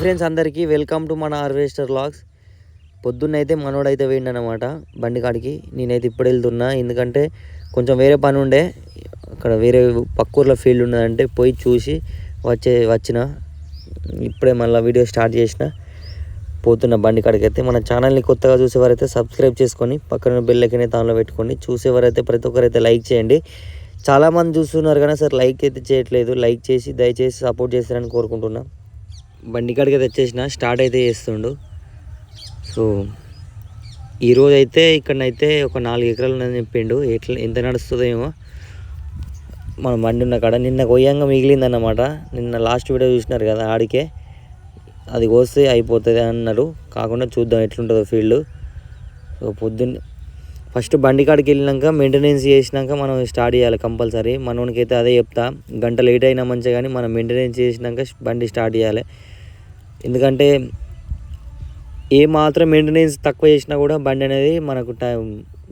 Friends అందరికీ welcome to మన harvester logs పొద్దున్నైతే మనోడైతే పోయిండనమాట బండి కాడికి. నేనైతే ఇప్పుడు వెళ్తున్నా. ఎందుకంటే కొంచెం వేరే పని ఉండే. అక్కడ వేరే పక్కూర్లో ఫీల్డ్ ఉన్నదంటే పోయి చూసి వచ్చే వచ్చిన. ఇప్పుడే మళ్ళీ వీడియో స్టార్ట్ చేసిన. పోతున్న బండి కాడికి అయితే మన ఛానల్ని కొత్తగా చూసేవారైతే సబ్స్క్రైబ్ చేసుకొని పక్కన బెల్ ఐకన్ దానిలో పెట్టుకోండి. చూసేవారైతే ప్రతి ఒక్కరైతే లైక్ చేయండి. చాలామంది చూస్తున్నారు కానీ సార్ లైక్ అయితే చేయట్లేదు. లైక్ చేసి దయచేసి సపోర్ట్ చేస్తారని కోరుకుంటున్నా. బండి కాడికి తెచ్చేసిన స్టార్ట్ అయితే చేస్తుండు. సో ఈరోజు అయితే ఇక్కడనైతే ఒక నాలుగు ఎకరాలు ఉందని చెప్పిండు. ఎట్లా ఎంత నడుస్తుందో ఏమో. మన బండి ఉన్న కాడ నిన్న కొయ్యంగా మిగిలిందన్నమాట. నిన్న లాస్ట్ వీడియో చూసినారు కదా ఆడికే. అది కోస్తే అయిపోతుంది అన్నారు కాకుండా చూద్దాం ఎట్లుంటుందో ఫీల్డ్. సో పొద్దున్న ఫస్ట్ బండి కాడికి వెళ్ళినాక మెయింటెనెన్స్ చేసినాక మనం స్టార్ట్ చేయాలి కంపల్సరీ. మనోనికైతే అదే చెప్తా. గంట లేట్ అయినా మంచిగా కానీ మనం మెయింటెనెన్స్ చేసినాక బండి స్టార్ట్ చేయాలి. ఎందుకంటే ఏ మాత్రం మెయింటెనెన్స్ తక్కువ చేసినా కూడా బండి అనేది మనకు టైం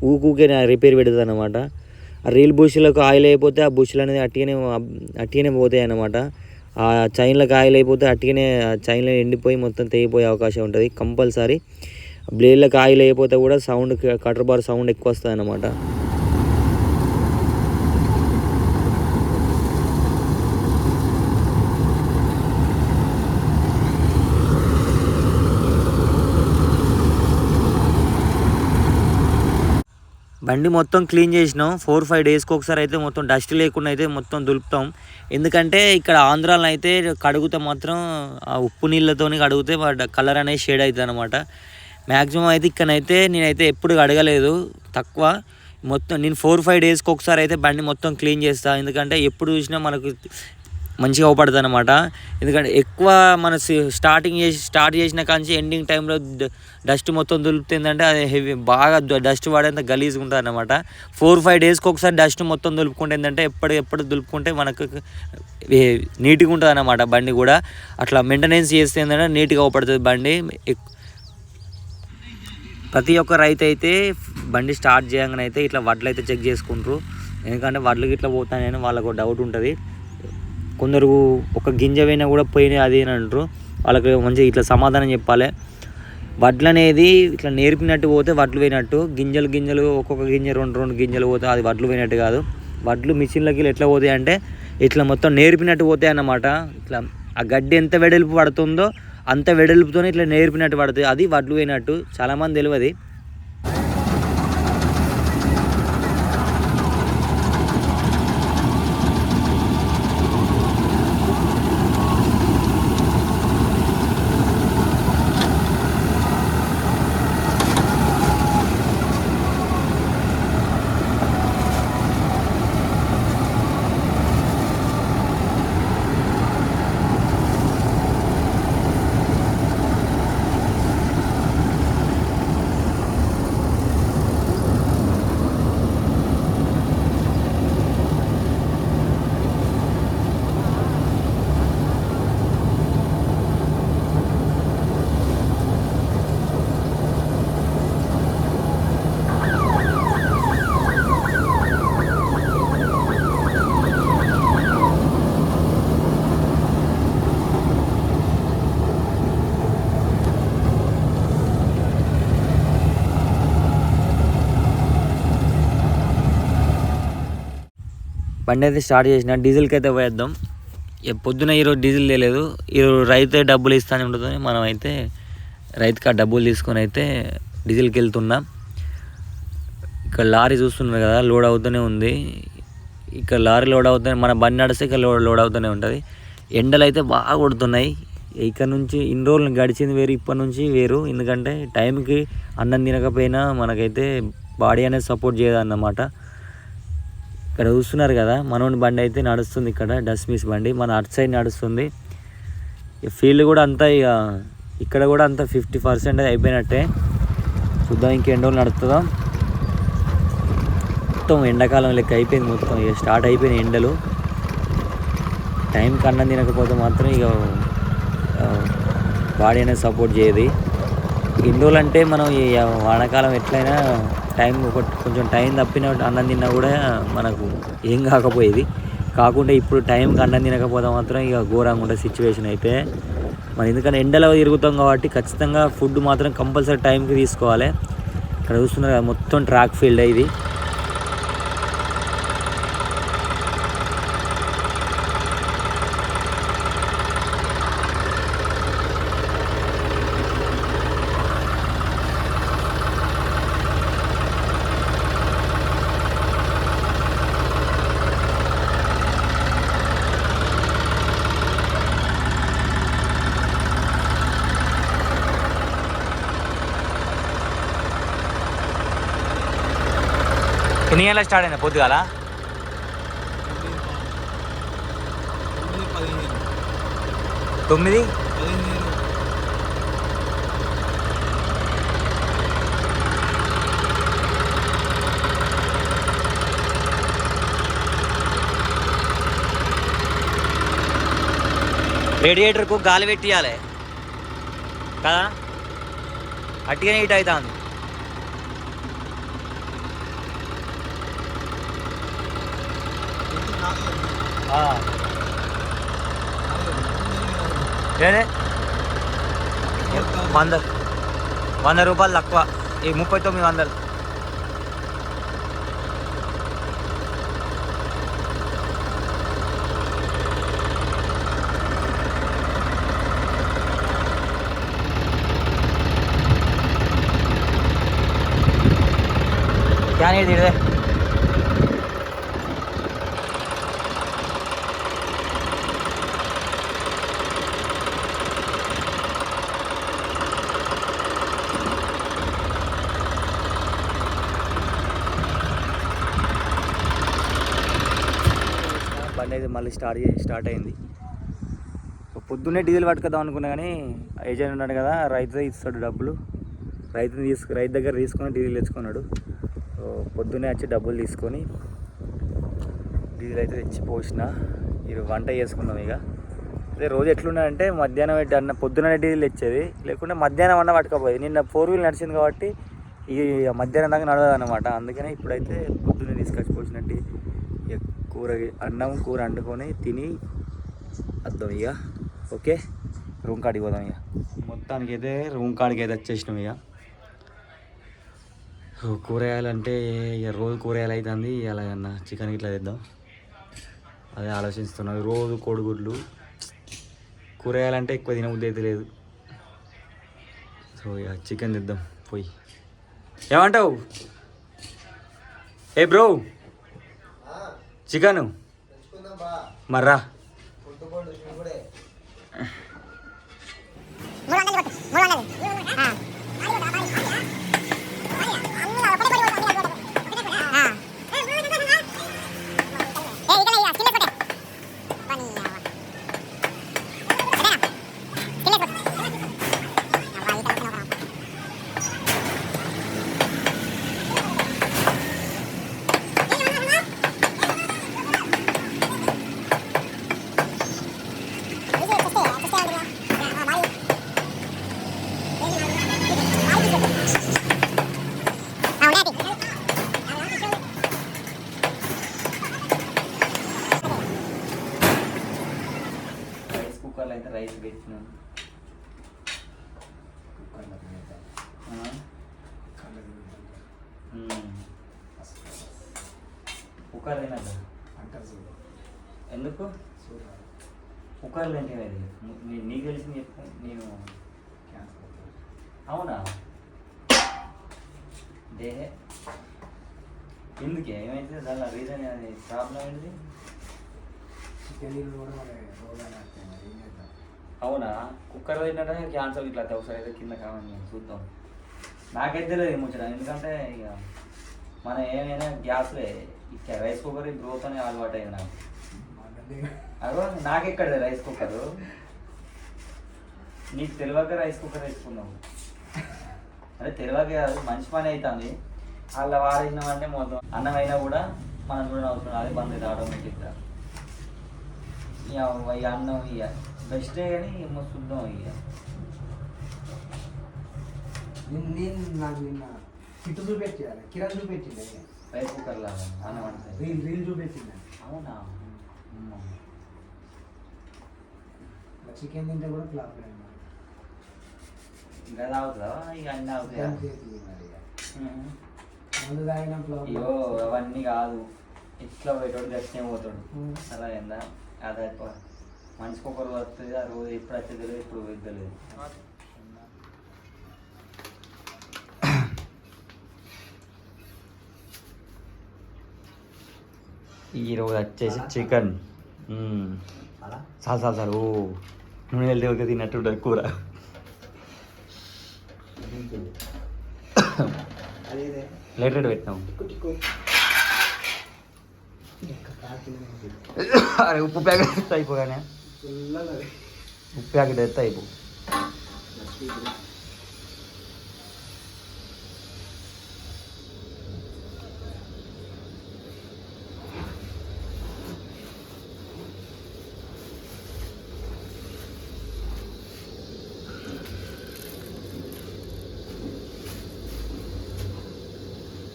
ఊకూకే రిపేర్ పెడుతుంది అనమాట ఆ రీల్ బుష్లకు ఆయిల్ అయిపోతే ఆ బుష్లు అనేది అట్టిగానే అట్టిగానే పోతాయి అన్నమాట ఆ చైన్లకు ఆయిల్ అయిపోతే అట్టిగానే చైన్లు చైన్లో ఎండిపోయి మొత్తం తెగిపోయే అవకాశం ఉంటుంది కంపల్సరీ. బ్లేడ్లకు ఆయిల్ అయిపోతే కూడా సౌండ్ కటర్ బార్ సౌండ్ ఎక్కువ వస్తుంది అన్నమాట బండి మొత్తం క్లీన్ చేసినాం. ఫోర్ ఫైవ్ డేస్కి ఒకసారి అయితే మొత్తం డస్ట్ లేకుండా అయితే మొత్తం దులుపుతాం. ఎందుకంటే ఇక్కడ ఆంధ్రాలో అయితే కడుగుతే మాత్రం ఆ ఉప్పు నీళ్ళతోని కడిగితే కలర్ అనేది షేడ్ అవుతుంది అనమాట మ్యాక్సిమం అయితే ఇక్కడైతే నేనైతే ఎప్పుడు కడగలేదు. తక్కువ మొత్తం నేను ఫోర్ ఫైవ్ డేస్కి ఒకసారి అయితే బండి మొత్తం క్లీన్ చేస్తాను ఎందుకంటే ఎప్పుడు చూసినా మనకు మంచిగా అవపడుతుంది అనమాట ఎందుకంటే ఎక్కువ మన స్టార్టింగ్ చేసి స్టార్ట్ చేసిన కాంచి ఎండింగ్ టైంలో డస్ట్ మొత్తం దులుపుతుందంటే అది హెవీ బాగా డస్ట్ పడేంత గలీజ్గా ఉంటుంది అనమాట ఫోర్ ఫైవ్ డేస్కి ఒకసారి డస్ట్ మొత్తం దులుపుకుంటే ఏంటంటే ఎప్పుడు ఎప్పుడు దులుపుకుంటే మనకు నీట్గా ఉంటుంది అనమాట బండి కూడా. అట్లా మెయింటెనెన్స్ చేస్తే ఏంటంటే నీట్గా అవపడుతుంది బండి. ప్రతి ఒక్క రైతు అయితే బండి స్టార్ట్ చేయగానే అయితే ఇట్లా వడ్లు అయితే చెక్ చేసుకుంటారు. ఎందుకంటే వడ్లు ఇట్లా పోతానని వాళ్ళకు డౌట్ ఉంటుంది. కొందరు ఒక గింజ పోయినా కూడా పోయినాయి అది అని అంటారు. వాళ్ళకి మంచిగా ఇట్లా సమాధానం చెప్పాలి. వడ్లు అనేది ఇట్లా నేర్పినట్టు పోతే వడ్లు పోయినట్టు. గింజలు గింజలు ఒక్కొక్క గింజ రెండు రెండు గింజలు పోతే అది వడ్లు పోయినట్టు కాదు. వడ్లు మిషన్లకి ఎట్లా పోతాయి అంటే ఇట్లా మొత్తం నేర్పినట్టు పోతాయి అన్నమాట. ఇట్లా ఆ గడ్డి ఎంత వెడల్పు పడుతుందో అంత వెడల్పుతోనే ఇట్లా నేర్పినట్టు పడుతుంది. అది వడ్లు పోయినట్టు. చాలామంది తెలియదు. బండి అయితే స్టార్ట్ చేసిన డీజిల్కి అయితే పోయేద్దాం పొద్దున ఈరోజు డీజిల్ లేదు ఈరోజు రైతే డబ్బులు ఇస్తానే ఉంటుంది మనం అయితే రైతుకి ఆ డబ్బులు తీసుకొని అయితే డీజిల్కి వెళ్తున్నాం ఇక్కడ లారీ చూస్తున్నారు కదా లోడ్ అవుతూనే ఉంది. ఇక్కడ లారీ లోడ్ అవుతూనే మన బండి నడిస్తే ఇక్కడ లోడ్ లోడ్ అవుతూనే ఉంటుంది. ఎండలు అయితే బాగా కొడుతున్నాయి. ఇక్కడ నుంచి ఇన్ని రోజులు గడిచింది వేరు ఇప్పటి నుంచి వేరు. ఎందుకంటే టైంకి అన్నం తినకపోయినా మనకైతే బాడీ అనేది సపోర్ట్ చేయదన్నమాట. ఇక్కడ చూస్తున్నారు కదా మనోని బండి అయితే నడుస్తుంది ఇక్కడ డస్మిస్ బండి. మన అటు సైడ్ నడుస్తుంది. ఫీల్డ్ కూడా అంతా ఇక ఇక్కడ కూడా అంతా ఫిఫ్టీ పర్సెంట్ అయిపోయినట్టే. చూద్దాం ఇంకెన్ని రోజులు నడుస్తుందా. మొత్తం ఎండాకాలం లెక్క అయిపోయింది మొత్తం ఇక స్టార్ట్ అయిపోయిన ఎండలు. టైంకి అన్నం తినకపోతే మాత్రం ఇక బాడీ అనేది సపోర్ట్ చేయదు. ఇన్ని అంటే మనం ఈ వానాకాలం ఎట్లయినా టైం ఒక కొంచెం టైం తప్పిన అన్నం తిన్నా కూడా మనకు ఏం కాకపోయేది. కాకుండా ఇప్పుడు టైంకి అన్నం తినకపోతే మాత్రం ఇక ఘోరంగా ఉండే సిచ్యువేషన్ అయితే. మరి ఎందుకంటే ఎండలో తిరుగుతాం కాబట్టి ఖచ్చితంగా ఫుడ్ మాత్రం కంపల్సరీ టైంకి తీసుకోవాలి. ఇక్కడ చూస్తున్నారు కదా మొత్తం ట్రాక్ ఫీల్డ్ ఇది. ఎన్ని గంటల స్టార్ట్ అయింది పొద్దుగాల? తొమ్మిది? రేడియేటర్కు గాలి పెట్టియాలి. కదా? అట్టిగానే హీట్ అవుతుంది હા ఏనే వందలు వంద రూపాయలు తక్కువ ఈ ముప్పై తొమ్మిది వందలు కానీ ఇది ఇదే స్టార్ట్ అయింది. సో పొద్దున్నే డీజిల్ పట్టుకుందాం అనుకున్నా కానీ ఏజెంట్ ఉన్నాడు కదా రైతు ఇస్తాడు డబ్బులు. రైతుని తీసుకు రైతు దగ్గర తీసుకొని డీజిల్ తెచ్చుకున్నాడు. పొద్దున్నే వచ్చి డబ్బులు తీసుకొని డీజిల్ అయితే తెచ్చి పోసిన. ఇది వంట చేసుకున్నాం ఇక. అదే రోజు ఎట్లున్నాడంటే మధ్యాహ్నం పెట్టి అన్న పొద్దున్న డీజిల్ తెచ్చేది. లేకుంటే మధ్యాహ్నం అన్న పట్టుకపోయేది. నిన్న ఫోర్ వీల్ నడిచింది కాబట్టి ఈ మధ్యాహ్నం దాకా నడవదు అనమాట అందుకనే ఇప్పుడైతే పొద్దున్నే కూర అన్నం కూర వండుకొని తిని వద్దాం ఇక ఓకే? రూమ్ కాడికి పోదాం ఇక మొత్తానికి అయితే రూమ్ కాడికి అయితే వచ్చేసినాం ఇక కూరగాయలు అంటే ఇక రోజు కూరగాయలు అవుతుంది ఇలా అన్న చికెన్ ఇట్లా తెద్దాం. అదే ఆలోచిస్తున్నాం. రోజు కోడిగుడ్లు. కూరగాయలు అంటే ఎక్కువ తినబుద్ధి అయితే లేదు. సో ఇక చికెన్ తెద్దాం. పోయి. ఏమంటావు? ఏ బ్రో? చికెను. మర్రా రైస్ కుక్కర్లో అయితే రైస్ పెట్టినాను? మ్మ్. కుక్కర్ తినద్దా. ఎందుకు? కుక్కర్లు ఏంటి అది. నీ- నీకు తెలిసింది చెప్పు. నేను అవునా? దే. ఎందుకే? ఏమైతే దాని రీజన్ ప్రాబ్లం ఏంటిది అవునా? కుక్కర్ తిన్నట్టే క్యాన్సర్ ఇట్లా అయితే ఒకసారి అయితే కింద కావాలి చూద్దాం. నాకైతే లేదు ముచ్చట ఎందుకంటే ఇక మన ఏమైనా గ్యాస్లే ఇక రైస్ కుక్కర్ గ్రోత్ అనే అలవాటు అయింది నాకు. అదో నాకెక్కడ రైస్ కుక్కర్ నీకు తెలియక రైస్ కుక్కర్ వేసుకున్నావు అదే తెలియక కాదు మంచి పని అవుతుంది వాళ్ళ వారేసినామంటే మొత్తం అన్నం అయినా కూడా మనం చూడడం అవసరం అది బంద్ అయితే ఆటోమేటిక్గా ఇక ఇక అన్నం ఇక బెస్టే కానీ ఏమో చూద్దాం ఇక. నేను నాకు నిన్న కిట్టు చూపెట్టాను కిరణ్ చూపెట్టింది రైస్ కుక్కర్ లాగా అన్నం అంటే రీల్ రీల్ చూపెట్టింది అవునా. చికెన్ తింటే కూడా ఫ్లాప్ ఇంకా తాగుతావా? ఇక అన్నీ అవుతాయా అంతే తీయి మరి. మందు తాగినప్పుడు అయ్యో అవన్నీ కాదు. ఇట్లా పోయేటోడు గట్టినే పోతాడు. అలా ఏందా అదే. మనిషికి ఒకరు వస్తుంది ఆ రోజు ఎప్పుడు వచ్చేది తెలియదు ఇప్పుడు తెలియదు. ఈరోజు వచ్చేసి చికెన్. చాలు చాలు చాలు ఓ నూనె ఒక తిన్నట్టు ఉంటుంది కూర. అదే లేట్ రేట్ పెట్టినాం. టిక్కు అరే ఉప్పు ప్యాకెట్ అయిపోగానే. ప్యాకెట్ ఎత్తే అయిపో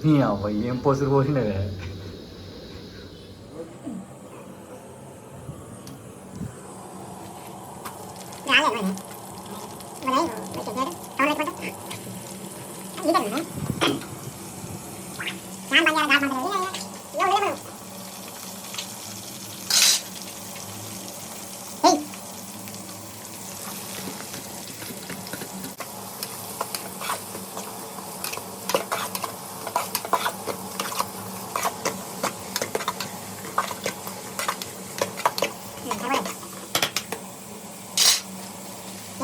నీ అవ్వ ఏం పోసురు పోసినవే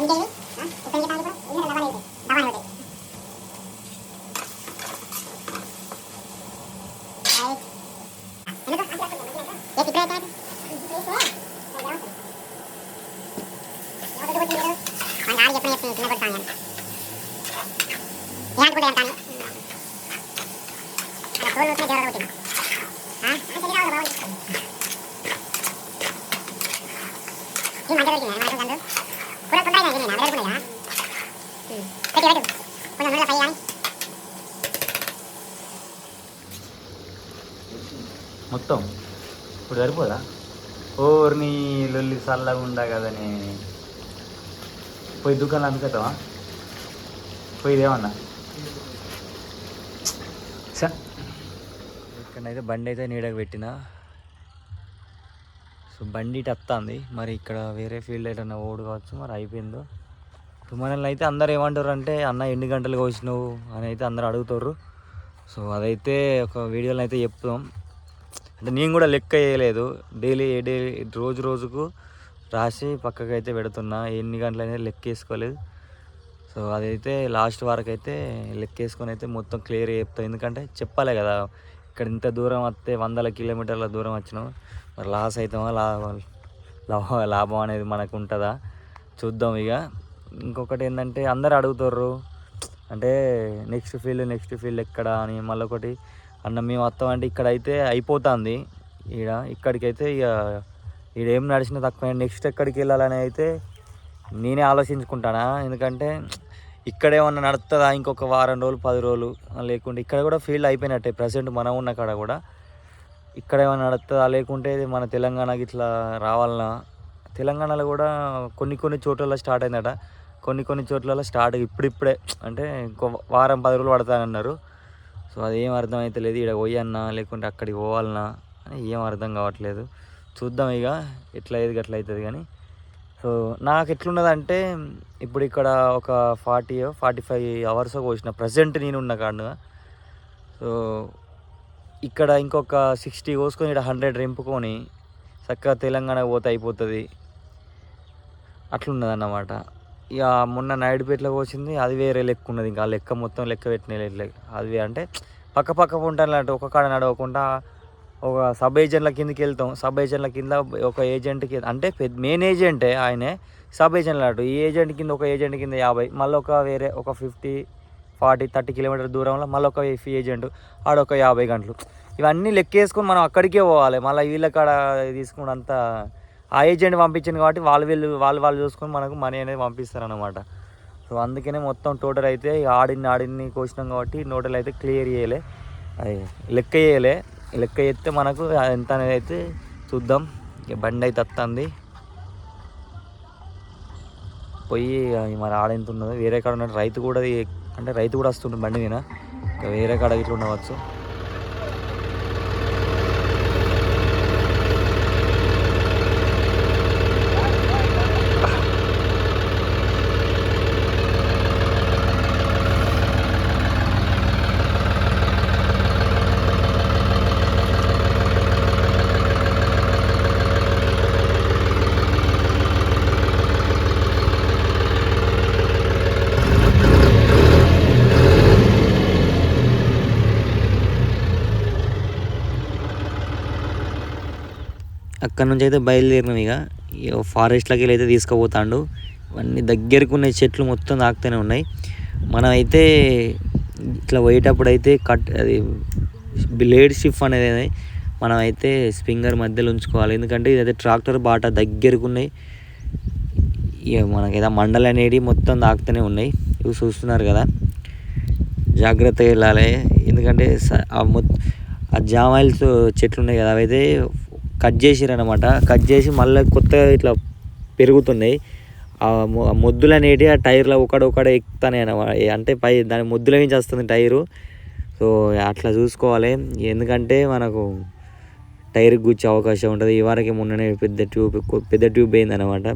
మొత్తం పోయి దుకాణం అందుకతావా పోయిదేమన్నా ఇక్కడైతే బండి అయితే నీడకు పెట్టిన. సో బండి ఇటు వస్తుంది మరి ఇక్కడ వేరే ఫీల్డ్ ఏదైనా ఓడు కావచ్చు మరి అయిపోయిందో. ఇప్పుడు మనల్ని అయితే అందరు ఏమంటారు అంటే అన్న ఎన్ని గంటలు కోసినావు అని అయితే అందరు అడుగుతారు. సో అదైతే ఒక వీడియోలో అయితే చెప్తాం. అంటే నేను కూడా లెక్క వేయలేదు డైలీ డైలీ రోజు రోజుకు రాసి పక్కకు అయితే పెడుతున్నా. ఎన్ని గంటలైనా లెక్కేసుకోలేదు. సో అదైతే లాస్ట్ వరకు అయితే లెక్కేసుకొని అయితే మొత్తం క్లియర్ చెప్తా. ఎందుకంటే చెప్పాలి కదా ఇక్కడ ఇంత దూరం వస్తే వందల కిలోమీటర్ల దూరం వచ్చినాం. మరి లాస్ అవుతామా లాభం లాభం లాభం అనేది మనకు ఉంటుందా చూద్దాం ఇక. ఇంకొకటి ఏంటంటే అందరు అడుగుతారు అంటే నెక్స్ట్ ఫీల్డ్ నెక్స్ట్ ఫీల్డ్ ఎక్కడ అని మళ్ళీ ఒకటి అన్న మేము వస్తామంటే అంటే ఇక్కడ అయితే అయిపోతుంది. ఇక ఇక్కడికైతే ఇక ఈడేం నడిచినా తక్కువ. నెక్స్ట్ ఎక్కడికి వెళ్ళాలని అయితే నేనే ఆలోచించుకుంటానా? ఎందుకంటే ఇక్కడ ఏమన్నా నడుస్తుందా ఇంకొక వారం రోజులు పది రోజులు? లేకుంటే ఇక్కడ కూడా ఫీల్డ్ అయిపోయినట్టే ప్రజెంట్ మనం ఉన్న కాడ కూడా. ఇక్కడ ఏమైనా నడుస్తుందా లేకుంటే మన తెలంగాణకి ఇట్లా రావాలన్నా తెలంగాణలో కూడా కొన్ని కొన్ని చోట్ల స్టార్ట్ అయిందట. కొన్ని కొన్ని చోట్ల స్టార్ట్ ఇప్పుడిప్పుడే. అంటే ఇంకో వారం పది రోజులు పడతానన్నారు సో అది ఏం అర్థం అయితే లేదు ఇక్కడ పోయన్నా లేకుంటే అక్కడికి పోవాలన్నా అని ఏం అర్థం కావట్లేదు. చూద్దాం ఇక ఎట్లా అయ్యేది గట్ల అవుతుంది కానీ. సో నాకు ఎట్లున్నదంటే ఇప్పుడు ఇక్కడ ఒక ఫార్టీ ఫార్టీ ఫైవ్ అవర్స్ కోసిన ప్రజెంట్ నేను ఉన్న కాడుగా సో ఇక్కడ ఇంకొక సిక్స్టీ కోసుకొని ఇక్కడ హండ్రెడ్ రింపుకొని చక్కగా తెలంగాణ పోతే అయిపోతుంది. అట్లున్నది అన్నమాట ఇక మొన్న నాయుడుపేటలో కోసింది అది వేరే లెక్క ఉన్నది ఇంకా లెక్క మొత్తం లెక్క పెట్టిన అది అంటే పక్క పక్క ఉంటాను ఒక కాడ నడవకుండా ఒక సబ్ ఏజెంట్ల కిందకి వెళ్తాం. సబ్ ఏజెంట్ల కింద ఒక ఏజెంట్కి అంటే పెద్ద మెయిన్ ఏజెంటే ఆయనే. సబ్ ఏజెంట్ల అటు. ఈ ఏజెంట్ కింద ఒక ఏజెంట్ కింద యాభై. మళ్ళీ ఒక వేరే ఒక ఫిఫ్టీ ఫార్టీ థర్టీ కిలోమీటర్ దూరంలో మళ్ళీ ఒక ఏజెంట్. ఆడొక యాభై గంటలు. ఇవన్నీ లెక్కేసుకొని మనం అక్కడికే పోవాలి. మళ్ళీ వీళ్ళ కాడ తీసుకున్నంత ఆ ఏజెంట్ పంపించింది కాబట్టి వాళ్ళు వీళ్ళు వాళ్ళు వాళ్ళు చూసుకొని మనకు మనీ అనేది పంపిస్తారు అనమాట సో అందుకనే మొత్తం టోటల్ అయితే ఆడిని ఆడిని కోసినాం కాబట్టి టోటల్ అయితే క్లియర్ చేయలే. లెక్క చేయలే. లెక్క చేస్తే మనకు ఎంత అనేది అయితే చూద్దాం. ఇక బండి అయితే వస్తుంది పోయి మరి ఆడ ఎంత ఉన్నదో వేరే కాడ ఉన్నట్టు రైతు కూడా అంటే రైతు కూడా వస్తుండే బండి మీద. ఇంకా వేరే కాడ ఇట్లా ఉండవచ్చు. అక్కడ నుంచి అయితే బయలుదేరినాం ఇక. ఫారెస్ట్లోకి వెళ్ళి అయితే తీసుకుపోతాండు. ఇవన్నీ దగ్గరకు ఉన్న చెట్లు మొత్తం తాకుతూనే ఉన్నాయి. మనమైతే ఇట్లా పోయేటప్పుడు అయితే కట్ అది బ్లేడ్ షిఫ్ట్ అనేది మనం అయితే స్ప్రింగర్ మధ్యలో ఉంచుకోవాలి. ఎందుకంటే ఇదైతే ట్రాక్టర్ బాట దగ్గరకు ఉన్నాయి ఇక మనకైతే మండలు అనేవి మొత్తం తాకుతూనే ఉన్నాయి. ఇవి చూస్తున్నారు కదా. జాగ్రత్తగా వెళ్ళాలి. ఎందుకంటే స- ఆ మొత్ ఆ జామాయిల్స్ చెట్లు ఉన్నాయి కదా. అవైతే కట్ చేసిరు అనమాట కట్ చేసి మళ్ళీ కొత్తగా ఇట్లా పెరుగుతున్నాయి. ఆ ఆ మొద్దులు అనేటివి ఆ టైర్లో ఒకడ ఒకడ ఎక్కుతాయి అంటే పై దాని మొద్దుల నుంచి వస్తుంది టైరు. సో అట్లా చూసుకోవాలి. ఎందుకంటే మనకు టైర్ గుచ్చే అవకాశం ఉంటుంది. ఈ వారికి మొన్ననే పెద్ద ట్యూబ్ పెద్ద ట్యూబ్ పోయిందనమాట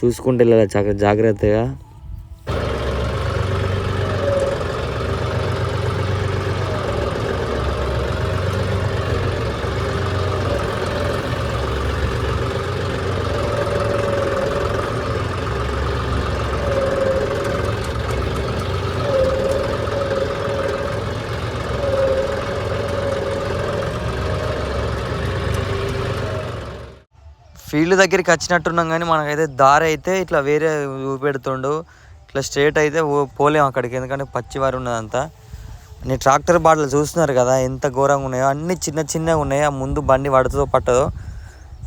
చూసుకుంటే వెళ్ళాలి జాగ్రత్తగా ఫీల్డ్ దగ్గరికి వచ్చినట్టున్నాం కానీ మనకైతే దారి అయితే ఇట్లా వేరే చూపెడుతుండు ఇట్లా స్ట్రేట్ అయితే పోలేం అక్కడికి. ఎందుకంటే పచ్చివారు ఉన్నదంతా. నేను ట్రాక్టర్ బాటలు చూస్తున్నారు కదా ఎంత ఘోరంగా ఉన్నాయో. అన్ని చిన్న చిన్నగా ఉన్నాయి. ఆ ముందు బండి పడుతుందో పట్టదో.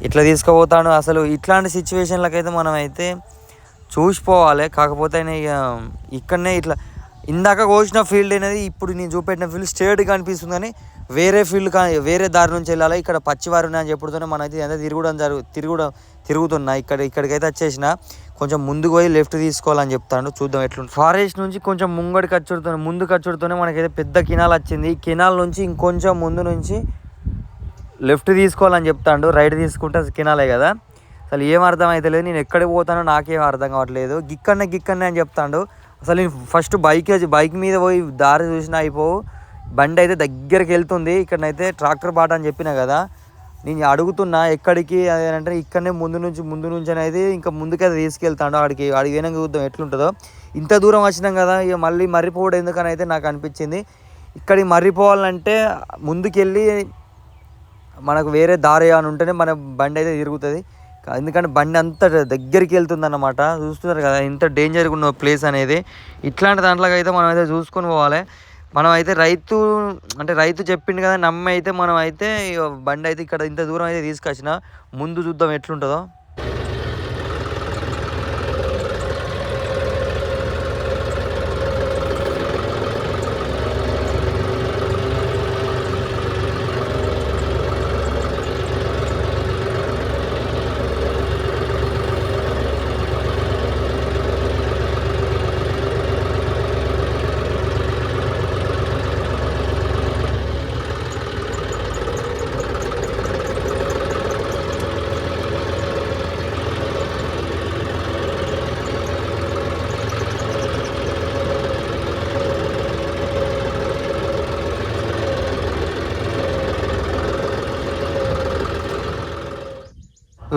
ఇట్లా తీసుకుపోతాడు అసలు ఇట్లాంటి సిచ్యువేషన్లకైతే అయితే మనం అయితే చూసిపోవాలి. కాకపోతే ఇక ఇక్కడనే ఇట్లా ఇందాక కోసిన ఫీల్డ్ అనేది ఇప్పుడు నేను చూపెట్టిన ఫీల్డ్ స్ట్రేట్గా కనిపిస్తుంది కానీ వేరే ఫీల్డ్ కానీ వేరే దారి నుంచి వెళ్ళాలి. ఇక్కడ పచ్చివారు అని చెప్పుడుతోనే అయితే ఎంత తిరగడం జరుగు తిరుగుడం తిరుగుతున్నా ఇక్కడ ఇక్కడికైతే వచ్చేసిన కొంచెం ముందుకు పోయి లెఫ్ట్ తీసుకోవాలని చెప్తాను చూద్దాం ఎట్లుంది ఫారెస్ట్ నుంచి కొంచెం ముంగడికి వచ్చుడుతోనే ముందుకు వచ్చుడుతోనే మనకైతే పెద్ద కినాల్ వచ్చింది. ఈ కినాల్ నుంచి ఇంకొంచెం ముందు నుంచి లెఫ్ట్ తీసుకోవాలని చెప్తాడు. రైట్ తీసుకుంటే కినాలే కదా. అసలు ఏం అర్థం అయితే లేదు నేను ఎక్కడికి పోతానో నాకేం అర్థం కావట్లేదు. గిక్కన్నే గిక్కన్నే అని చెప్తాడు. అసలు నేను ఫస్ట్ బైక్ బైక్ మీద పోయి దారి చూసినా అయిపోవు బండి అయితే దగ్గరికి వెళ్తుంది. ఇక్కడనైతే ట్రాక్టర్ బాట అని చెప్పిన కదా. నేను అడుగుతున్నా ఎక్కడికి? అది అంటే ఇక్కడనే ముందు నుంచి ముందు నుంచి అనేది ఇంకా ముందుకైతే తీసుకెళ్తాడు. ఆడికి ఆడికి పోయినాక చూద్దాం ఎట్లుంటుందో. ఇంత దూరం వచ్చినాం కదా ఇక మళ్ళీ మర్రిపోవడం ఎందుకని అయితే నాకు అనిపించింది. ఇక్కడికి మర్రిపోవాలంటే ముందుకెళ్ళి మనకు వేరే దారి అని ఉంటేనే మన బండి అయితే తిరుగుతుంది. ఎందుకంటే బండి అంత దగ్గరికి వెళ్తుంది అన్నమాట చూస్తున్నారు కదా ఇంత డేంజర్గా ఉన్న ప్లేస్ అనేది. ఇట్లాంటి దాంట్లో అయితే మనం అయితే చూసుకొని పోవాలి. మనం అయితే రైతు అంటే రైతు చెప్పిండు కదా నమ్మి అయితే మనం అయితే బండి అయితే ఇక్కడ ఇంత దూరం అయితే తీసుకొచ్చిన. ముందు చూద్దాం ఎట్లుంటుందో.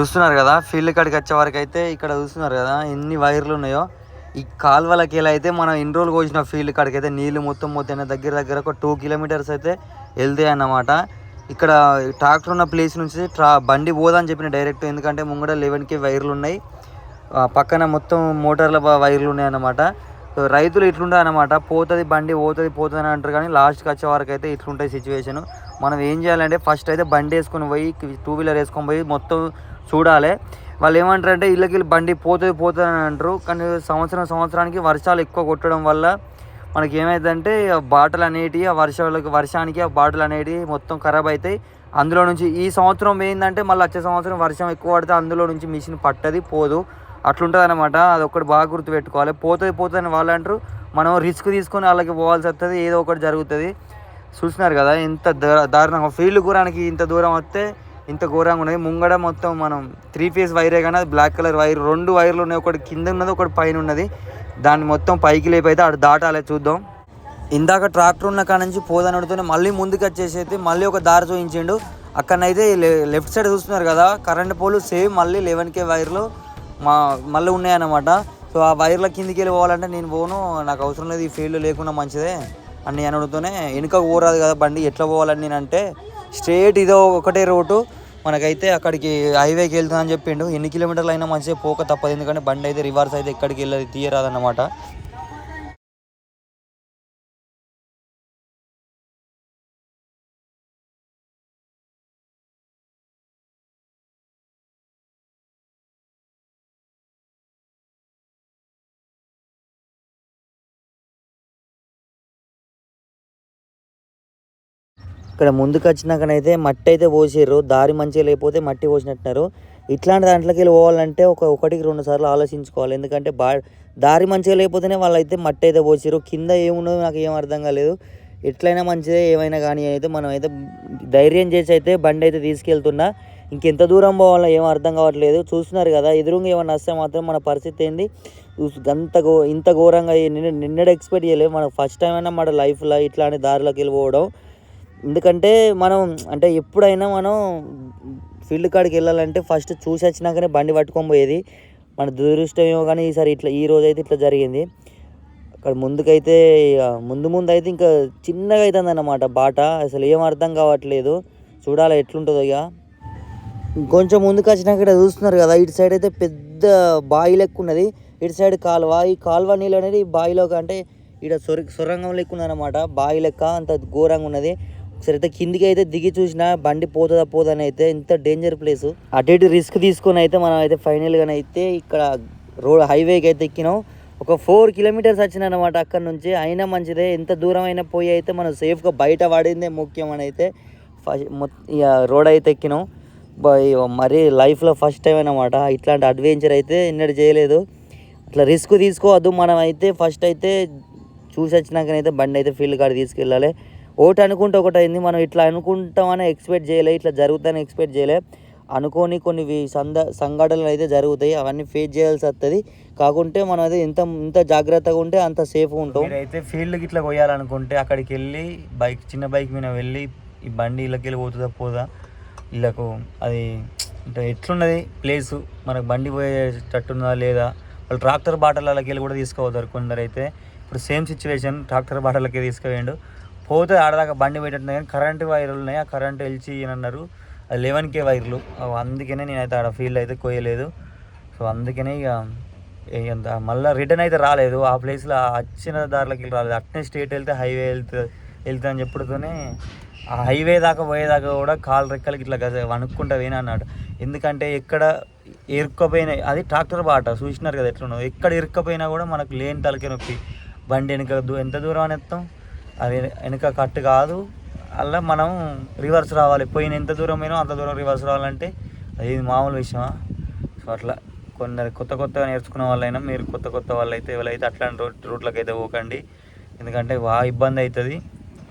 చూస్తున్నారు కదా ఫీల్డ్ కాడికి వచ్చే వరకు అయితే ఇక్కడ చూస్తున్నారు కదా ఎన్ని వైర్లు ఉన్నాయో. ఈ కాల్వలకి ఎలా అయితే మనం ఎన్ని రోజులు కోసిన ఫీల్డ్ కాడికి అయితే నీళ్ళు మొత్తం మొత్తం దగ్గర దగ్గర ఒక టూ కిలోమీటర్స్ అయితే వెళ్తాయి అన్నమాట. ఇక్కడ ట్రాక్టర్ ఉన్న ప్లేస్ నుంచి ట్రా బండి పోదని చెప్పిన డైరెక్ట్ ఎందుకంటే ముంగడ లెవెన్కి వైర్లు ఉన్నాయి. పక్కన మొత్తం మోటార్ల వైర్లు ఉన్నాయి అన్నమాట. రైతులు ఇట్లుంటాయి పోతుంది బండి పోతుంది పోతుంది అని అంటారు కానీ లాస్ట్కి వచ్చే వరకు అయితే ఇట్లుంటాయి సిచ్యువేషన్ మనం ఏం చేయాలంటే ఫస్ట్ అయితే బండి వేసుకొని పోయి టూ వీలర్ వేసుకొని పోయి మొత్తం చూడాలి. వాళ్ళు ఏమంటారంటే ఇళ్ళకి వెళ్ళి బండి పోతుంది పోతుంది అని అంటారు. కానీ సంవత్సరం సంవత్సరానికి వర్షాలు ఎక్కువ కొట్టడం వల్ల మనకి ఏమైందంటే బాటలు అనేటివి ఆ వర్షాలకు వర్షానికి ఆ బాటలు అనేటివి మొత్తం ఖరాబ్ అవుతాయి. అందులో నుంచి ఈ సంవత్సరం ఏంటంటే మళ్ళీ వచ్చే సంవత్సరం వర్షం ఎక్కువ పడితే అందులో నుంచి మిషన్ పట్టది పోదు. అట్లుంటుంది అనమాట అది ఒకటి బాగా గుర్తుపెట్టుకోవాలి. పోతుంది పోతుంది అని వాళ్ళు అంటారు. మనం రిస్క్ తీసుకొని వాళ్ళకి పోవాల్సి వస్తుంది ఏదో ఒకటి జరుగుతుంది. చూసినారు కదా ఇంత దారుణంగా ఫీల్డ్ కూరానికి ఇంత దూరం వస్తే ఇంత ఘోరంగా ఉన్నది. ముంగడ మొత్తం మనం త్రీ ఫేస్ వైరే కానీ అది బ్లాక్ కలర్ వైర్ రెండు వైర్లు ఉన్నాయి. ఒకటి కింద ఉన్నది ఒకటి పైన ఉన్నది. దాన్ని మొత్తం పైకి లేపైతే అటు దాటాలి చూద్దాం. ఇందాక ట్రాక్టర్ ఉన్న కాడ నుంచి పోదనడుతూనే మళ్ళీ ముందుకు వచ్చేసి అయితే మళ్ళీ ఒక దారి చూపించిండు. అక్కడనైతే లెఫ్ట్ సైడ్ చూస్తున్నారు కదా కరెంట్ పోలు సేమ్ మళ్ళీ లెవెన్ కే వైర్లు మా మళ్ళీ ఉన్నాయన్నమాట. సో ఆ వైర్ల కిందికి వెళ్ళి పోవాలంటే నేను పోను. నాకు అవసరం లేదు ఈ ఫీల్డ్ లేకుండా మంచిదే అని నేను అడుగుతూనే వెనుక పోరాదు కదా బండి ఎట్లా పోవాలని నేను అంటే స్ట్రేట్ ఇదో ఒకటే రోడ్డు మనకైతే అక్కడికి హైవేకి వెళ్తా అని చెప్పిండు. ఎన్ని కిలోమీటర్లు అయినా మంచిగా పోక తప్పదు. ఎందుకంటే బండి అయితే రివర్స్ అయితే ఎక్కడికి వెళ్ళదు తీయరాదన్నమాట. ఇక్కడ ముందుకు వచ్చినాకనైతే మట్టి అయితే పోసిర్రు దారి మంచిగా లేకపోతే మట్టి పోసినట్టున్నారు. ఇట్లాంటి దాంట్లోకి వెళ్ళి పోవాలంటే ఒక ఒకటికి రెండు సార్లు ఆలోచించుకోవాలి. ఎందుకంటే బా దారి మంచిగా లేకపోతేనే వాళ్ళైతే మట్టి అయితే పోసిర్రు. కింద ఏమున్నదో నాకు ఏం అర్థం కాలేదు. ఎట్లయినా మంచిదే ఏమైనా కానీ అయితే మనం అయితే ధైర్యం చేసి అయితే బండి అయితే తీసుకెళ్తున్నా. ఇంకెంత దూరం పోవాలో ఏం అర్థం కావట్లేదు. చూస్తున్నారు కదా ఎదురుగా ఏమైనా వస్తే మాత్రం మన పరిస్థితి ఏంది? అంత గో ఇంత ఘోరంగా నిన్న నిన్నడు ఎక్స్పెక్ట్ చేయలేదు. మనం ఫస్ట్ టైం అయినా మన లైఫ్లో ఇట్లాంటి దారిలోకి వెళ్ళిపోవడం ఎందుకంటే మనం అంటే ఎప్పుడైనా మనం ఫీల్డ్ కాడికి వెళ్ళాలంటే ఫస్ట్ చూసి వచ్చినాకనే బండి పట్టుకొని పోయేది. మన దురదృష్టం ఏమో కానీ ఈసారి ఇట్లా ఈ రోజు అయితే ఇట్లా జరిగింది. అక్కడ ముందుకైతే ఇక ముందు ముందు అయితే ఇంకా చిన్నగా అవుతుంది అన్నమాట బాట. అసలు ఏం అర్థం కావట్లేదు. చూడాలి ఎట్లుంటుందో ఇక కొంచెం ముందుకు వచ్చినాక ఇక్కడ చూస్తున్నారు కదా ఇటు సైడ్ అయితే పెద్ద బావి లెక్క ఉన్నది. ఇటు సైడ్ కాలువ ఈ కాలువ నీళ్ళు అనేది బావిలో అంటే ఇక్కడ సొర సొరంగం లెక్క ఉన్నదన్నమాట. బావి లెక్క అంత ఘోరంగా ఉన్నది. సరే అయితే కిందికి అయితే దిగి చూసినా బండి పోతుందా పోదని అయితే ఇంత డేంజర్ ప్లేస్ అటు ఇటు రిస్క్ తీసుకొని అయితే మనం అయితే ఫైనల్గా అయితే ఇక్కడ రోడ్ హైవేకి అయితే ఎక్కినాం. ఒక ఫోర్ కిలోమీటర్స్ వచ్చినానమాట అక్కడ నుంచి. అయినా మంచిదే ఎంత దూరం అయినా పోయి అయితే మనం సేఫ్గా బయట పడిందే ముఖ్యం అని అయితే ఫస్ట్ ఇక రోడ్ అయితే ఎక్కినాం. బ- లైఫ్లో ఫస్ట్ టైం అనమాట ఇట్లాంటి అడ్వెంచర్ అయితే ఎన్నడూ చేయలేదు. అట్లా రిస్క్ తీసుకోవద్దు. మనం అయితే ఫస్ట్ అయితే చూసి వచ్చినాకనైతే బండి అయితే ఫీల్డ్ కాడ తీసుకెళ్ళాలి. ఒకటి అనుకుంటే ఒకటి అయింది. మనం ఇట్లా అనుకుంటామని ఎక్స్పెక్ట్ చేయలే ఇట్లా జరుగుతుందని ఎక్స్పెక్ట్ చేయలే. అనుకోని కొన్ని సంద సంఘటనలు అయితే జరుగుతాయి. అవన్నీ ఫేస్ చేయాల్సి వస్తుంది. కాకుంటే మనం అయితే ఎంత ఇంత జాగ్రత్తగా ఉంటే అంత సేఫ్గా ఉంటాం. అయితే ఫీల్డ్కి ఇట్లా పోయాలనుకుంటే అక్కడికి వెళ్ళి బైక్ చిన్న బైక్ మీద వెళ్ళి ఈ బండి ఇళ్ళకి వెళ్ళి పోతుందా పోదా? ఇళ్ళకు అది అంటే ఎట్లున్నది? ప్లేసు మనకు బండి పోయేటట్టున్నదా లేదా? వాళ్ళు ట్రాక్టర్ బాటలకి వెళ్ళి కూడా తీసుకోవద్దారు కొందరు అయితే ఇప్పుడు సేమ్ సిచ్యువేషన్ ట్రాక్టర్ బాటలకి తీసుకుపోయిండు. పోతే ఆడదాకా బండి పెట్టినట్టు కానీ కరెంటు వైర్లు ఉన్నాయి. ఆ కరెంట్ ఎల్చి అన్నారు. అది లెవెన్ కే వైర్లు. అందుకనే నేనైతే ఆడ ఫీల్డ్ అయితే కోయలేదు సో అందుకనే ఇక ఎంత మళ్ళీ రిటర్న్ అయితే రాలేదు. ఆ ప్లేస్లో వచ్చిన దారిలోకి వెళ్ళి రాలేదు. అట్నే స్టేట్ వెళ్తే హైవే వెళ్తే వెళ్తా అని చెప్పుడుతోనే ఆ హైవే దాకా పోయేదాకా కూడా కాలు రెక్కలకి ఇట్లా గజ వణుక్కుంటా అన్నాడు. ఎందుకంటే ఎక్కడ ఇరుక్కపోయినా అది ట్రాక్టర్ బాట చూసినారు కదా ఎట్లున్నదో. ఎక్కడ ఇరుక్కపోయినా కూడా మనకు లేని తలకి నొప్పి. బండి వెనుక దూ- ఎంత దూరం అని ఎత్తాం? అది వెనుక కట్ కాదు. అలా మనం రివర్స్ రావాలి. పోయిన ఎంత దూరం పోయినా అంత దూరం రివర్స్ రావాలంటే అది మామూలు విషయమా? సో అట్లా కొందరు కొత్త కొత్తగా నేర్చుకున్న వాళ్ళైనా మీరు కొత్త కొత్త వాళ్ళు అయితే ఎవరైతే అట్లాంటి రూట్ రూట్లకు అయితే పోకండి. ఎందుకంటే బాగా ఇబ్బంది అవుతుంది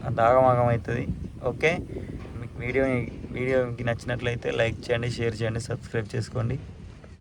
అంత ఆగమాగం అవుతుంది ఓకే? మీకు వీడియో వీడియో నచ్చినట్లయితే లైక్ చేయండి షేర్ చేయండి సబ్స్క్రైబ్ చేసుకోండి.